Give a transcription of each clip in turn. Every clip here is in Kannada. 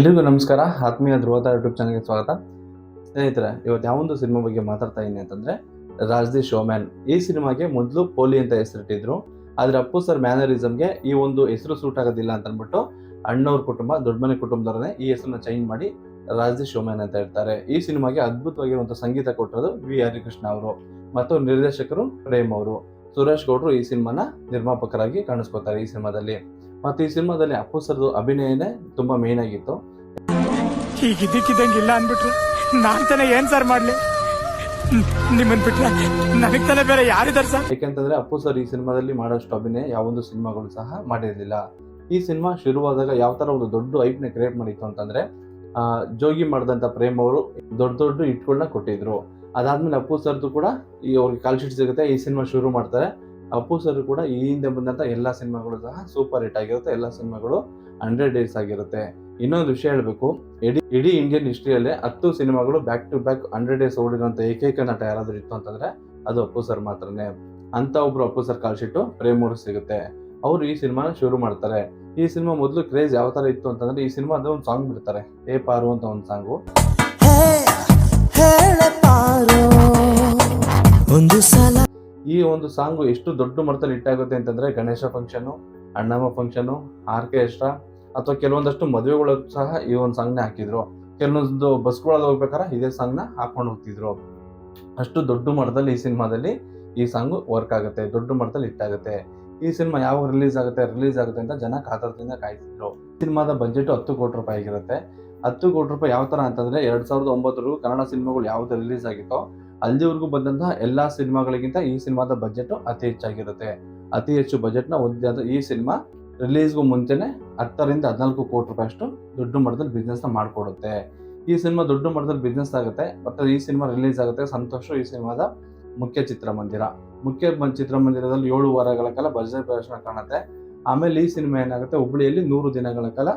ಎಲ್ರಿಗೂ ನಮಸ್ಕಾರ. ಆತ್ಮೀಯ ಧ್ರುವತ ಯೂಟ್ಯೂಬ್ ಚಾನಲ್ಗೆ ಸ್ವಾಗತ. ಸ್ನೇಹಿತರೆ, ಇವತ್ತು ಯಾವೊಂದು ಸಿನಿಮಾ ಬಗ್ಗೆ ಮಾತಾಡ್ತಾ ಇದ್ದೀನಿ ಅಂತಂದ್ರೆ ರಾಜ್ ದಿ ಶೋಮ್ಯಾನ್. ಈ ಸಿನಿಮಾಗೆ ಮೊದಲು ಪೋಲಿ ಅಂತ ಹೆಸರಿಟ್ಟಿದ್ರು. ಆದ್ರೆ ಅಪ್ಪು ಸರ್ ಮ್ಯಾನರಿಸಮ್ಗೆ ಈ ಒಂದು ಹೆಸರು ಸೂಟ್ ಆಗೋದಿಲ್ಲ ಅಂತ ಅಂದ್ಬಿಟ್ಟು ಅಣ್ಣವ್ರ ಕುಟುಂಬ ದೊಡ್ಡ ಮನೆ ಕುಟುಂಬದವರನ್ನೇ ಈ ಹೆಸರನ್ನ ಚೇಂಜ್ ಮಾಡಿ ರಾಜ್ ದಿ ಶೋಮ್ಯಾನ್ ಅಂತ ಹೇಳ್ತಾರೆ. ಈ ಸಿನಿಮಾಗೆ ಅದ್ಭುತವಾಗಿರುವಂಥ ಸಂಗೀತ ಕೊಟ್ಟಿರೋದು ವಿ. ಹರಿಕೃಷ್ಣ ಅವರು ಮತ್ತು ನಿರ್ದೇಶಕರು ಪ್ರೇಮ್ ಅವರು. ಸುರೇಶ್ ಗೌಡ್ರು ಈ ಸಿನಿಮಾನ ನಿರ್ಮಾಪಕರಾಗಿ ಕಾಣಿಸ್ಕೋತಾರೆ ಈ ಸಿನಿಮಾದಲ್ಲಿ. ಮತ್ತು ಈ ಸಿನಿಮಾದಲ್ಲಿ ಅಪ್ಪು ಸರ್ದು ಅಭಿನಯನೇ ತುಂಬ ಮೇನ್ ಆಗಿತ್ತು. ಈಗ ಇಲ್ಲ ಅನ್ಬಿಟ್ರು ನಾನ್ ತಾನೇ ಏನ್ ಸರ್ ಮಾಡ್ಲಿ? ನಿಮ್ಮನ್ ಬಿಟ್ರೆ ನನಗ್ ತಾನೇ ಬೇರೆ ಯಾರಿದ್ದಾರೆ ಸರ್? ಯಾಕೆಂತಂದ್ರೆ ಅಪ್ಪು ಸರ್ ಈ ಸಿನಿಮಾದಲ್ಲಿ ಮಾಡೋಷ್ಟು ಅಭಿನಯ ಯಾವೊಂದು ಸಿನಿಮಾಗಳು ಸಹ ಮಾಡಿರಲಿಲ್ಲ. ಈ ಸಿನಿಮಾ ಶುರುವಾದಾಗ ಯಾವ ತರ ಒಂದು ದೊಡ್ಡ ಐಪ್ನ ಕ್ರಿಯೇಟ್ ಮಾಡಿತ್ತು ಅಂತಂದ್ರೆ ಜೋಗಿ ಮಾಡಿದಂತ ಪ್ರೇಮ್ ಅವರು ದೊಡ್ಡ ದೊಡ್ಡ ಇಟ್ಗಳನ್ನ ಕೊಟ್ಟಿದ್ರು. ಅದಾದ್ಮೇಲೆ ಅಪ್ಪು ಸರ್ದು ಕೂಡ ಈ ಅವ್ರಿಗೆ ಕಾಲ್ ಶೀಟ್ ಸಿಗುತ್ತೆ, ಈ ಸಿನಿಮಾ ಶುರು ಮಾಡ್ತಾರೆ. ಅಪ್ಪು ಸರ್ ಕೂಡ ಈ ಹಿಂದೆ ಬಂದಂತ ಎಲ್ಲಾ ಸಿನಿಮಾಗಳು ಸಹ ಸೂಪರ್ ಹಿಟ್ ಆಗಿರುತ್ತೆ, ಎಲ್ಲಾ ಸಿನಿಮಾಗಳು ಹಂಡ್ರೆಡ್ ಡೇಸ್ ಆಗಿರುತ್ತೆ. ಇನ್ನೊಂದು ವಿಷಯ ಹೇಳಬೇಕು. ಇಡೀ ಇಡೀ ಇಂಡಿಯನ್ ಹಿಸ್ಟ್ರಿಯಲ್ಲೇ ಹತ್ತು ಸಿನಿಮಾಗಳು back to back hundred days ಓಡಿರುವಂಥ ಏಕೈಕ ನಟ ಯಾರಾದರೂ ಇತ್ತು ಅಂತಂದರೆ ಅದು ಅಪ್ಪು ಸರ್ ಮಾತ್ರನೇ. ಅಂತ ಒಬ್ರು ಅಪ್ಪು ಸರ್ ಕಳಿಸಿಟ್ಟು ಪ್ರೇಮೂರು ಸಿಗುತ್ತೆ. ಅವರು ಈ ಸಿನಿಮಾನ ಶುರು ಮಾಡ್ತಾರೆ. ಈ ಸಿನಿಮಾ ಮೊದಲು ಕ್ರೇಜ್ ಯಾವ ಥರ ಇತ್ತು ಅಂತಂದರೆ ಈ ಸಿನಿಮಾದ ಒಂದು ಸಾಂಗ್ ಬಿಡ್ತಾರೆ. ಏ ಪಾರು ಅಂತ ಒಂದು ಸಾಂಗು. ಒಂದು ಸಲ ಈ ಒಂದು ಸಾಂಗು ಎಷ್ಟು ದೊಡ್ಡ ಮಟ್ಟದಲ್ಲಿ ಹಿಟ್ಟಾಗುತ್ತೆ ಅಂತಂದರೆ Ganesha function Annamma function orchestra ಅಥವಾ ಕೆಲವೊಂದಷ್ಟು ಮದುವೆಗಳು ಸಹ ಈ ಒಂದು ಸಾಂಗ್ನ ಹಾಕಿದ್ರು. ಕೆಲವೊಂದು ಬಸ್ಗಳಲ್ಲಿ ಹೋಗ್ಬೇಕಾದ್ರೆ ಇದೇ ಸಾಂಗ್ನ ಹಾಕೊಂಡು ಹೋಗ್ತಿದ್ರು. ಅಷ್ಟು ದೊಡ್ಡ ಮಟ್ಟದಲ್ಲಿ ಈ ಸಿನಿಮಾದಲ್ಲಿ ಈ ಸಾಂಗು ವರ್ಕ್ ಆಗುತ್ತೆ, ದೊಡ್ಡ ಮಟ್ಟದಲ್ಲಿ ಹಿಟ್ಟಾಗುತ್ತೆ ಈ ಸಿನಿಮಾ ಯಾವಾಗ ರಿಲೀಸ್ ಆಗುತ್ತೆ ರಿಲೀಸ್ ಆಗುತ್ತೆ ಅಂತ ಜನ ಕಾತರದಿಂದ ಕಾಯ್ತಿದ್ರು. ಸಿನಿಮಾದ ಬಜೆಟ್ ಹತ್ತು ಕೋಟಿ ರೂಪಾಯಿ ಆಗಿರುತ್ತೆ. ಹತ್ತು ಕೋಟಿ ರೂಪಾಯಿ ಯಾವ ತರ ಅಂತಂದ್ರೆ ಎರಡ್ ಸಾವಿರದ ಒಂಬತ್ತರವರೆಗೂ ಕನ್ನಡ ಸಿನಿಮಾಗಳು ಯಾವ್ದು ರಿಲೀಸ್ ಆಗಿತ್ತೋ ಅಲ್ಲಿವರೆಗೂ ಬಂದಂತಹ ಎಲ್ಲಾ ಸಿನಿಮಾಗಳಿಗಿಂತ ಈ ಸಿನಿಮಾದ ಬಜೆಟ್ ಅತಿ ಹೆಚ್ಚಾಗಿರುತ್ತೆ. ಅತಿ ಹೆಚ್ಚು ಬಜೆಟ್ನ ಹೊಂದಿದ ಈ ಸಿನಿಮಾ ರಿಲೀಸ್ಗೂ ಮುಂಚೆನೆ ಹತ್ತರಿಂದ ಹದಿನಾಲ್ಕು ಕೋಟಿ ರೂಪಾಯಿ ಅಷ್ಟು ದೊಡ್ಡ ಮಟ್ಟದಲ್ಲಿ ಬಿಸ್ನೆಸ್ನ ಮಾಡಿಕೊಡುತ್ತೆ. ಈ ಸಿನಿಮಾ ದೊಡ್ಡ ಮಟ್ಟದಲ್ಲಿ ಬಿಸ್ನೆಸ್ ಆಗುತ್ತೆ, ಮತ್ತು ಈ ಸಿನಿಮಾ ರಿಲೀಸ್ ಆಗುತ್ತೆ. ಸಂತೋಷ ಈ ಸಿನಿಮಾದ ಮುಖ್ಯ ಚಿತ್ರಮಂದಿರ. ಮುಖ್ಯ ಚಿತ್ರಮಂದಿರದಲ್ಲಿ ಏಳು ವಾರಗಳ ಕಾಲ ಭಜನೆ ಪ್ರದರ್ಶನ ಕಾಣುತ್ತೆ. ಆಮೇಲೆ ಈ ಸಿನಿಮಾ ಏನಾಗುತ್ತೆ? ಹುಬ್ಬಳ್ಳಿಯಲ್ಲಿ ನೂರು ದಿನಗಳ ಕಾಲ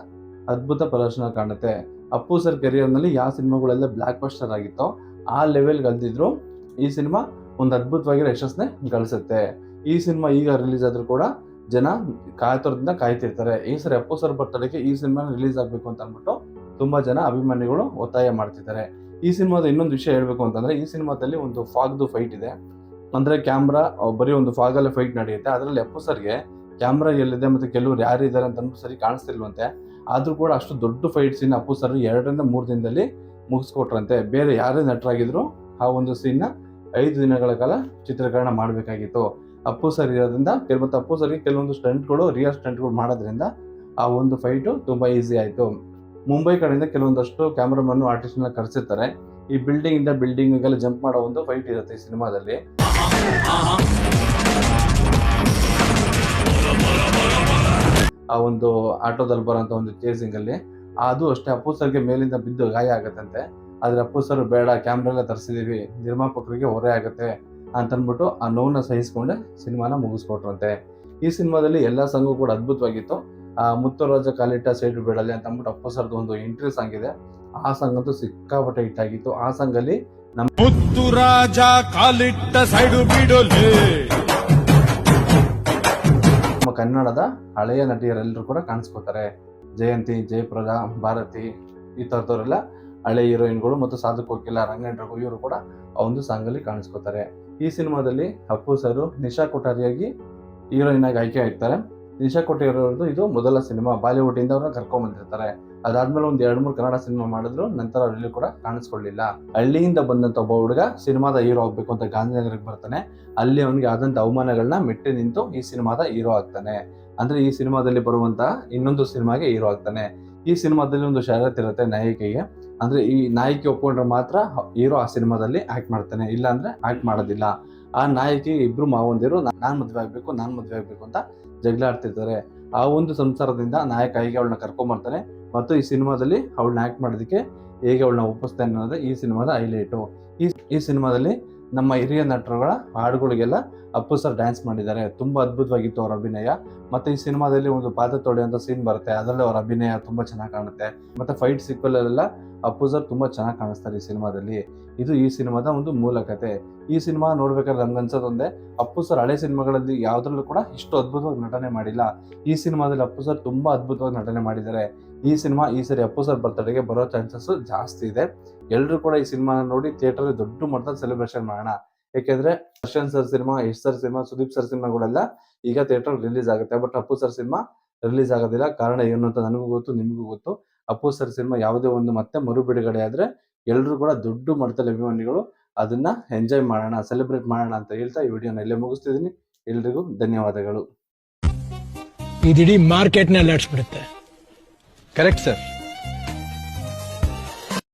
ಅದ್ಭುತ ಪ್ರದರ್ಶನ ಕಾಣುತ್ತೆ. ಅಪ್ಪು ಸರ್ ಕೆರಿಯರ್ನಲ್ಲಿ ಯಾವ ಸಿನಿಮಾಗಳೆಲ್ಲ ಬ್ಲ್ಯಾಕ್ ಬಸ್ಟರ್ ಆಗಿತ್ತೋ ಆ ಲೆವೆಲ್ ಅಲ್ದಿದ್ರು ಈ ಸಿನಿಮಾ ಒಂದು ಅದ್ಭುತವಾಗಿರೋ ಯಶಸ್ಸನ್ನೇ ಗಳಿಸುತ್ತೆ. ಈ ಸಿನಿಮಾ ಈಗ ರಿಲೀಸ್ ಆದರೂ ಕೂಡ ಜನ ಕಾಯ್ತರದಿಂದ ಕಾಯ್ತಿರ್ತಾರೆ. ಈ ಸರಿ, ಅಪ್ಪು ಸರ್ ಬರ್ತಡೆಗೆ ಈ ಸಿನಿಮಾ ರಿಲೀಸ್ ಆಗಬೇಕು ಅಂತ ಅಂದ್ಬಿಟ್ಟು ತುಂಬಾ ಜನ ಅಭಿಮಾನಿಗಳು ಒತ್ತಾಯ ಮಾಡ್ತಿದ್ದಾರೆ. ಈ ಸಿನಿಮಾದ ಇನ್ನೊಂದು ವಿಷಯ ಹೇಳಬೇಕು ಅಂತಂದ್ರೆ, ಈ ಸಿನಿಮಾದಲ್ಲಿ ಒಂದು ಫಾಗ್ದು ಫೈಟ್ ಇದೆ. ಅಂದ್ರೆ ಕ್ಯಾಮ್ರಾ ಬರೀ ಒಂದು ಫಾಗಲ್ಲೇ ಫೈಟ್ ನಡೆಯುತ್ತೆ. ಅದರಲ್ಲಿ ಅಪ್ಪು ಸರ್ಗೆ ಕ್ಯಾಮ್ರಾ ಎಲ್ಲಿದೆ ಮತ್ತೆ ಕೆಲವರು ಯಾರು ಇದ್ದಾರೆ ಅಂತ ಸರಿ ಕಾಣಿಸ್ತಿಲ್ವಂತೆ. ಆದ್ರೂ ಕೂಡ ಅಷ್ಟು ದೊಡ್ಡ ಫೈಟ್ ಸೀನ್ ಅಪ್ಪು ಸರ್ ಎರಡರಿಂದ ಮೂರು ದಿನದಲ್ಲಿ ಮುಗಿಸ್ಕೊಟ್ರಂತೆ. ಬೇರೆ ಯಾರೇ ನಟರಾಗಿದ್ರು ಆ ಒಂದು ಸೀನ್ನ ಐದು ದಿನಗಳ ಕಾಲ ಚಿತ್ರೀಕರಣ ಮಾಡಬೇಕಾಗಿತ್ತು. ಅಪ್ಪು ಸರ್ ಇರೋದ್ರಿಂದ ಕೆಲವೊಂದು ಅಪ್ಪು ಸರ್ಗೆ ಕೆಲವೊಂದು ಸ್ಟಂಟ್ಗಳು ರಿಯಲ್ ಸ್ಟಂಟ್ಗಳು ಮಾಡೋದ್ರಿಂದ ಆ ಒಂದು ಫೈಟು ತುಂಬ ಈಸಿ ಆಯಿತು. ಮುಂಬೈ ಕಡೆಯಿಂದ ಕೆಲವೊಂದಷ್ಟು ಕ್ಯಾಮ್ರಾಮನ್ನು ಆರ್ಟಿಸ್ಟ್ನ ಕರೆಸಿರ್ತಾರೆ. ಈ ಬಿಲ್ಡಿಂಗ್ ಇಂದ ಬಿಲ್ಡಿಂಗ್ಗೆಲ್ಲ ಜಂಪ್ ಮಾಡೋ ಒಂದು ಫೈಟ್ ಇರುತ್ತೆ ಈ ಸಿನಿಮಾದಲ್ಲಿ. ಆ ಒಂದು ಆಟೋದಲ್ಲಿ ಬರೋಂಥ ಒಂದು ಚೇಸಿಂಗಲ್ಲಿ ಅದು ಅಷ್ಟೇ, ಅಪ್ಪು ಸರ್ಗೆ ಮೇಲಿಂದ ಬಿದ್ದು ಗಾಯ ಆಗತ್ತಂತೆ. ಆದರೆ ಅಪ್ಪು ಸರ್ ಬೇಡ ಕ್ಯಾಮ್ರಾ ಎಲ್ಲ ತರಿಸಿದೀವಿ, ನಿರ್ಮಾಪಕರಿಗೆ ಹೊರೆ ಆಗುತ್ತೆ. ಅಂತಂದ್ಬಿಟ್ಟು ಆ ನೋವನ್ನ ಸಹಿಸ್ಕೊಂಡೆ ಸಿನಿಮಾನ ಮುಗಿಸ್ಕೊಟ್ರಂತೆ. ಈ ಸಿನಿಮಾದಲ್ಲಿ ಎಲ್ಲ ಸಾಂಗು ಕೂಡ ಅದ್ಭುತವಾಗಿತ್ತು. ಆ ಮುತ್ತುರಾಜ ಕಾಲಿಟ್ಟ ಸೈಡ್ ಬಿಡಲಿ ಅಂತ ಅಂದ್ಬಿಟ್ಟು ಅಪ್ಪ ಸರ್ದು ಒಂದು ಎಂಟ್ರಿ ಸಾಂಗ್ ಇದೆ. ಆ ಸಾಂಗ್ ಅಂತೂ ಸಿಕ್ಕಾಪಟ್ಟೆ ಹಿಟ್ ಆಗಿತ್ತು. ಆ ಸಾಂಗ್ ಅಲ್ಲಿ ಮುತ್ತುರಾಜ ಕಾಲಿಟ್ಟ ಸೈಡು ಬಿಡೋಲೆ. ನಮ್ಮ ಕನ್ನಡದ ಹಳೆಯ ನಟಿಯರೆಲ್ಲರೂ ಕೂಡ ಕಾಣಿಸ್ಕೊತಾರೆ. ಜಯಂತಿ ಜಯಪ್ರದಾ ಭಾರತಿ ಈ ಥರದವರೆಲ್ಲ ಹಳೆ ಹೀರೋಯಿನ್ಗಳು ಮತ್ತು ಸಾಧು ಕೋಕಿಲ ರಘು ಇವರು ಕೂಡ ಆ ಒಂದು ಸಾಂಗಲ್ಲಿ ಕಾಣಿಸ್ಕೋತಾರೆ. ಈ ಸಿನಿಮಾದಲ್ಲಿ ಅಪ್ಪು ಸರು ನಿಶಾ ಕೊಠಾರಿಯಾಗಿ ಹೀರೋಯಿನ್ ಆಗಿ ಆಯ್ಕೆ ಆಗ್ತಾರೆ. ನಿಶಾ ಕೊಠಾರಿಯವ್ರದ್ದು ಇದು ಮೊದಲ ಸಿನಿಮಾ. ಬಾಲಿವುಡ್ ಇಂದ ಅವ್ರನ್ನ ಕರ್ಕೊಂಡ್ ಬಂದಿರ್ತಾರೆ. ಅದಾದ್ಮೇಲೆ ಒಂದ್ ಎರಡ್ ಮೂರು ಕನ್ನಡ ಸಿನಿಮಾ ಮಾಡಿದ್ರು, ನಂತರ ಅಲ್ಲಿ ಕೂಡ ಕಾಣಿಸ್ಕೊಳ್ಳಿಲ್ಲ. ಹಳ್ಳಿಯಿಂದ ಬಂದಂತ ಒಬ್ಬ ಹುಡುಗ ಸಿನಿಮಾದ ಹೀರೋ ಆಗ್ಬೇಕು ಅಂತ ಗಾಂಧಿನಗರಕ್ಕೆ ಬರ್ತಾನೆ. ಅಲ್ಲಿ ಅವನಿಗೆ ಆದಂತ ಅವಮಾನಗಳನ್ನ ಮೆಟ್ಟಿ ನಿಂತು ಈ ಸಿನಿಮಾದ ಹೀರೋ ಆಗ್ತಾನೆ. ಅಂದ್ರೆ ಈ ಸಿನಿಮಾದಲ್ಲಿ ಬರುವಂತಹ ಇನ್ನೊಂದು ಸಿನಿಮಾಗೆ ಹೀರೋ ಆಗ್ತಾನೆ. ಈ ಸಿನಿಮಾದಲ್ಲಿ ಒಂದು ಷರತ್ ಇರುತ್ತೆ ನಾಯಕಿಗೆ ಅಂದ್ರೆ ಈ ನಾಯಕಿ ಒಪ್ಕೊಂಡ್ರೆ ಮಾತ್ರ ಹೀರೋ ಆ ಸಿನಿಮಾದಲ್ಲಿ ಆಕ್ಟ್ ಮಾಡ್ತಾನೆ ಇಲ್ಲ ಅಂದ್ರೆ ಆಕ್ಟ್ ಮಾಡೋದಿಲ್ಲ. ಆ ನಾಯಕಿ ಇಬ್ರು ಮಾವಂದಿರು ನಾನ್ ಮದ್ವೆ ಆಗ್ಬೇಕು, ನಾನ್ ಮದ್ವೆ ಆಗ್ಬೇಕು ಅಂತ ಜಗಳ ಆಡ್ತಿರ್ತಾರೆ. ಆ ಒಂದು ಸಂಸಾರದಿಂದ ನಾಯಕ ಹೇಗೆ ಅವಳನ್ನ ಕರ್ಕೊಂಬರ್ತಾನೆ ಮತ್ತು ಈ ಸಿನಿಮಾದಲ್ಲಿ ಅವಳನ್ನ ಆಕ್ಟ್ ಮಾಡೋದಕ್ಕೆ ಹೇಗೆ ಅವಳನ್ನ ಒಪ್ಪಿಸ್ತಾನೆ ಅನ್ನೋದು ಈ ಸಿನಿಮಾದ ಹೈಲೈಟು. ಈ ಈ ಸಿನಿಮಾದಲ್ಲಿ ನಮ್ಮ ಹಿರಿಯ ನಟರುಗಳ ಹಾಡುಗಳಿಗೆಲ್ಲ ಅಪ್ಪು ಸರ್ ಡ್ಯಾನ್ಸ್ ಮಾಡಿದ್ದಾರೆ. ತುಂಬ ಅದ್ಭುತವಾಗಿತ್ತು ಅವರ ಅಭಿನಯ. ಮತ್ತೆ ಈ ಸಿನಿಮಾದಲ್ಲಿ ಒಂದು ಪಾತ್ರ ಅಂತ ಸೀನ್ ಬರುತ್ತೆ. ಅದರಲ್ಲಿ ಅವರ ಅಭಿನಯ ತುಂಬಾ ಚೆನ್ನಾಗಿ ಕಾಣುತ್ತೆ. ಮತ್ತೆ ಫೈಟ್ ಸೀಕ್ವೆಲ್ ಅಲ್ಲೆಲ್ಲ ಅಪ್ಪು ಸರ್ ತುಂಬಾ ಚೆನ್ನಾಗಿ ಕಾಣಿಸ್ತಾರೆ ಈ ಸಿನಿಮಾದಲ್ಲಿ. ಇದು ಈ ಸಿನಿಮಾದ ಒಂದು ಮೂಲ ಕತೆ. ಈ ಸಿನಿಮಾ ನೋಡ್ಬೇಕಾದ್ರೆ ನಮ್ಗೆ ಅನ್ಸೋದೊಂದೇ ಅಪ್ಪು ಸರ್ ಹಳೆ ಸಿನಿಮಾಗಳಲ್ಲಿ ಯಾವ್ದ್ರಲ್ಲೂ ಕೂಡ ಇಷ್ಟು ಅದ್ಭುತವಾಗಿ ನಟನೆ ಮಾಡಿಲ್ಲ. ಈ ಸಿನಿಮಾದಲ್ಲಿ ಅಪ್ಪು ಸರ್ ತುಂಬಾ ಅದ್ಭುತವಾಗಿ ನಟನೆ ಮಾಡಿದ್ದಾರೆ. ಈ ಸಿನಿಮಾ ಈ ಸರಿ ಅಪ್ಪು ಸರ್ ಬರ್ತಡೆಗೆ ಬರೋ ಚಾನ್ಸಸ್ ಜಾಸ್ತಿ ಇದೆ. ಎಲ್ಲರೂ ಕೂಡ ಈ ಸಿನಿಮಾನ ನೋಡಿ ಥಿಯೇಟರ್ ದೊಡ್ಡ ಮಟ್ಟದ ಸೆಲೆಬ್ರೇಷನ್ ಮಾಡೋಣ. ಯಾಕೆಂದ್ರೆ Darshan sir cinema Yash sir cinema Sudeep sir ಸಿನಿಮಾಗಳೆಲ್ಲ ಈಗ ಥಿಯೇಟರ್ ರಿಲೀಸ್ ಆಗುತ್ತೆ. But Appu sir cinema release ಆಗೋದಿಲ್ಲ. ಕಾರಣ ಏನು ಅಂತ ನನಗೂ ಗೊತ್ತು ನಿಮಗೂ ಗೊತ್ತು. ಅಪ್ಪು ಸರ್ ಸಿನಿಮಾ ಯಾವುದೇ ಒಂದು ಮತ್ತೆ ಮರು ಬಿಡುಗಡೆ ಆದ್ರೆ ಎಲ್ಲರೂ ಕೂಡ ದೊಡ್ಡ ಮಟ್ಟದಲ್ಲಿ ಅಭಿಮಾನಿಗಳು ಅದನ್ನ ಎಂಜಾಯ್ ಮಾಡೋಣ ಸೆಲೆಬ್ರೇಟ್ ಮಾಡೋಣ ಅಂತ ಹೇಳ್ತಾ ಈ ವಿಡಿಯೋನ ಇಲ್ಲೇ ಮುಗಿಸ್ತಿದ್ದೀನಿ. ಎಲ್ರಿಗೂ ಧನ್ಯವಾದಗಳು. ಇದಿಡೀ ಮಾರ್ಕೆಟ್ನ ಅಲ್ಲಾಡಿಸ್ಬಿಡುತ್ತೆ. Correct sir